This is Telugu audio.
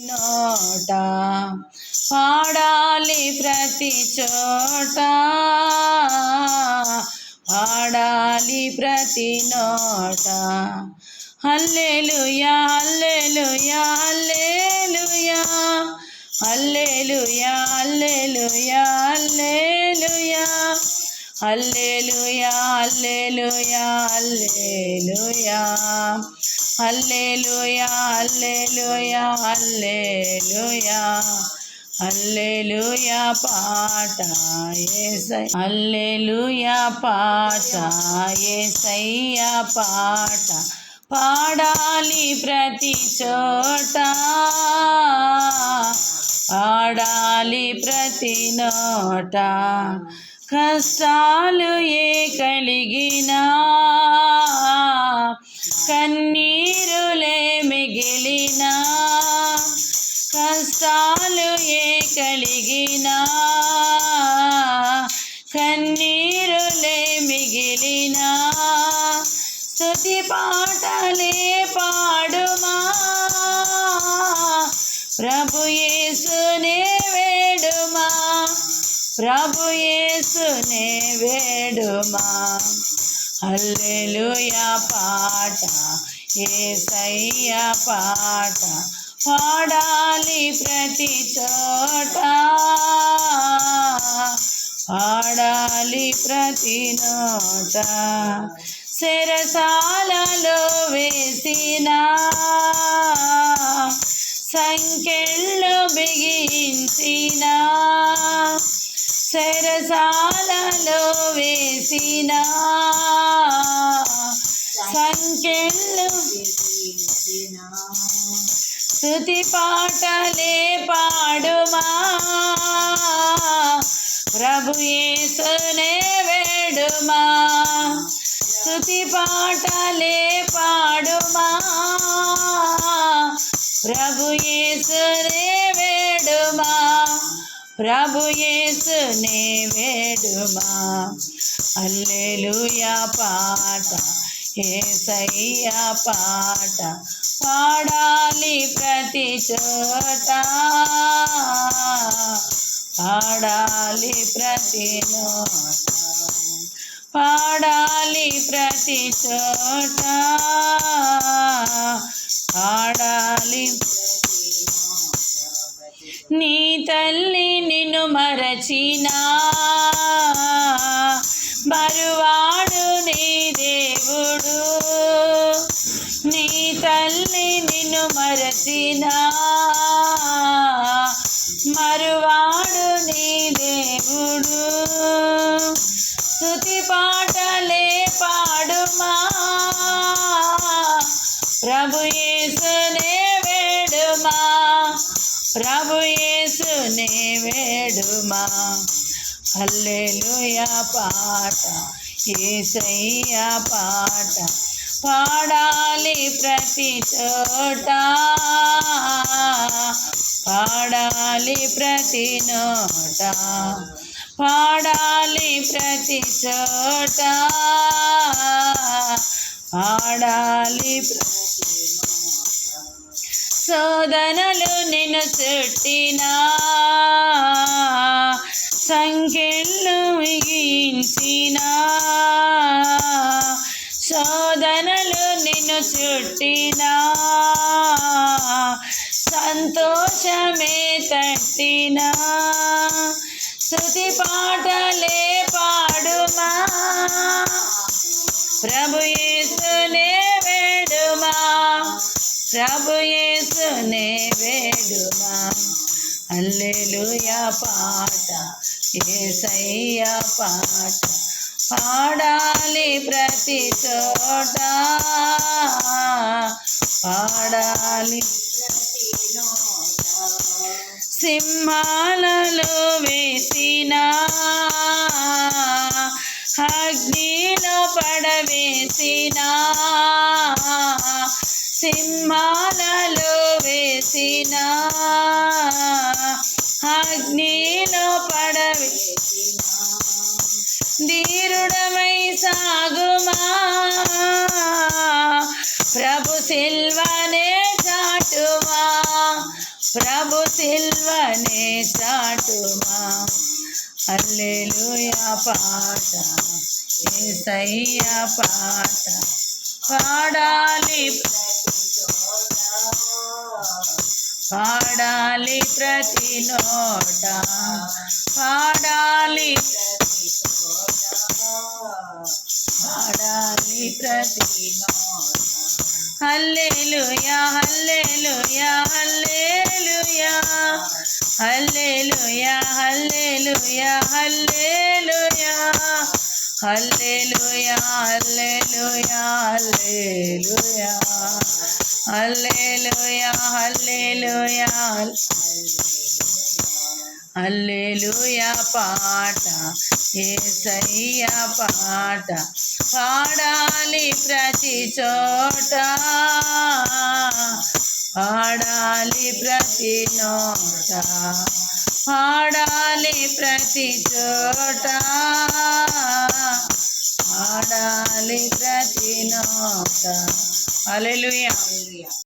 నోట పాడాలి ప్రతి చోట. పాడాలి ప్రతి నోట. Hallelujah hallelujah hallelujah. Hallelujah hallelujah hallelujah. Hallelujah hallelujah hallelujah. Hallelujah hallelujah hallelujah hallelujah పాట యేసయ్య హల్లెలూయా పాట యేసయ్య పాట. పాడాలి ప్రతి చోట పాడాలి ప్రతి నోట. కష్టాలు ఏ కలిగినా కన్నీరులే మిగిలిన కష్టాలు ఏ కలిగిన కన్నీరులే మిగిలిన స్థుతి పాటలే పాడుమా. ప్రభు యేసునే వేడుమా ప్రభు యేసునే వేడుమా. హల్లెలూయా పాట ఏసయ్య పాట. పాడాలి ప్రతి చోట. పాడాలి ప్రతి నోట. చెరసాలలో వేసిన సంకెళ్ళు బిగించిన చెరసాలలో వేసిన సంకెళ్ళు స్తుతి పాటలే పాడుమా. ప్రభు యేసునే వేడుమా. స్తుతి పాటలే పాడుమా. ప్రభు యేసునే వేడుమా. ప్రభు యేసునే వేడుమా. అల్లెలుయా పాట యేసయ్య పాట. పాడాలి ప్రతి చోట. పాడాలి ప్రతి నోట. పాడాలి ప్రతి చోట. పాడాలి నీ తల్లి నిన్ను మరచినా. మరువాడు నీ దేవుడు. నీ తల్లి నిన్ను మరచినా. మరువాడు నీ దేవుడు. స్థుతి పాటలే పాడుమా. ప్రభు యేసునే ప్రభు యేసునే వేడుమా. హల్లెలుయా పాట యేసయ్య పాట. పాడాలి ప్రతి చోట. పాడాలి ప్రతి నోట. పాడాలి ప్రతి చోట. పాడాలి ప్రతి శోధనలు నిన్ను చుట్టినా. సంఖ్యలు మిగించినా శోధనలు నిన్ను చుట్టినా. సంతోషమే తట్టినా. శృతి పాటలే పాడుమా. ప్రభు ప్రభు వేడుమా. అల్లెలుయా పాట ఏసయ్యా పాట. పాడాలి ప్రతి చోట. పాడాలి సింహాలలో వేసిన అగ్నిలో పడవేసినా సింహాలలో వేసిన అగ్నిలో పడవేసిన ధీరుడమై సాగుమా. ప్రభు సిల్వనే చాటుమా. ప్రభు సిల్వనే చాటుమా. అల్లెలుయా పాట ఏసయ్య పాట. పాడాలి పాడాలి ప్రతి నోట పాడాలి పాడాలి ప్రతి నోట. హల్లెలూయా hallelujah hallelujah hallelujah hallelujah hallelujah hallelujah hallelujah hallelujah. Hallelujah hallelujah hallelujah పాట. ఏసయ్యా పాట. పాడాలి ప్రతి చోట. పాడాలి ప్రతి నోట. పాడాలి ప్రతి చోట. ఆడాలి ప్రతి నాట అలెలుయా